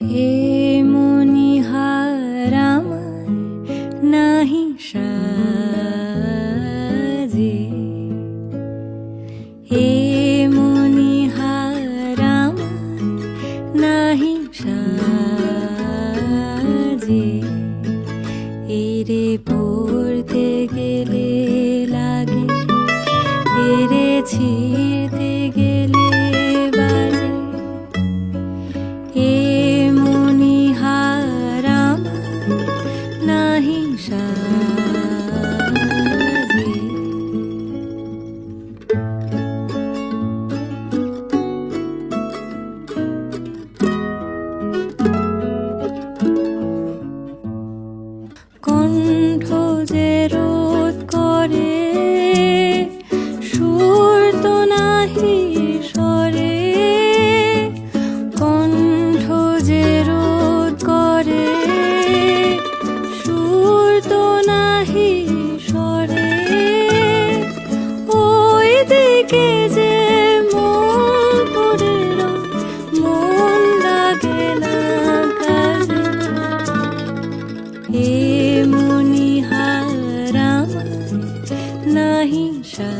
হে মনিহার আমায় নাহি সাজে। হে মনিহার আমায় নাহি সাজে। এরে পড়তে গেলে লাগে এরে ছিঁড়তে নাহি দিকে যে মন পড়ে মন লাগে না কাজে। হে মনিহার আমায় নাহি সা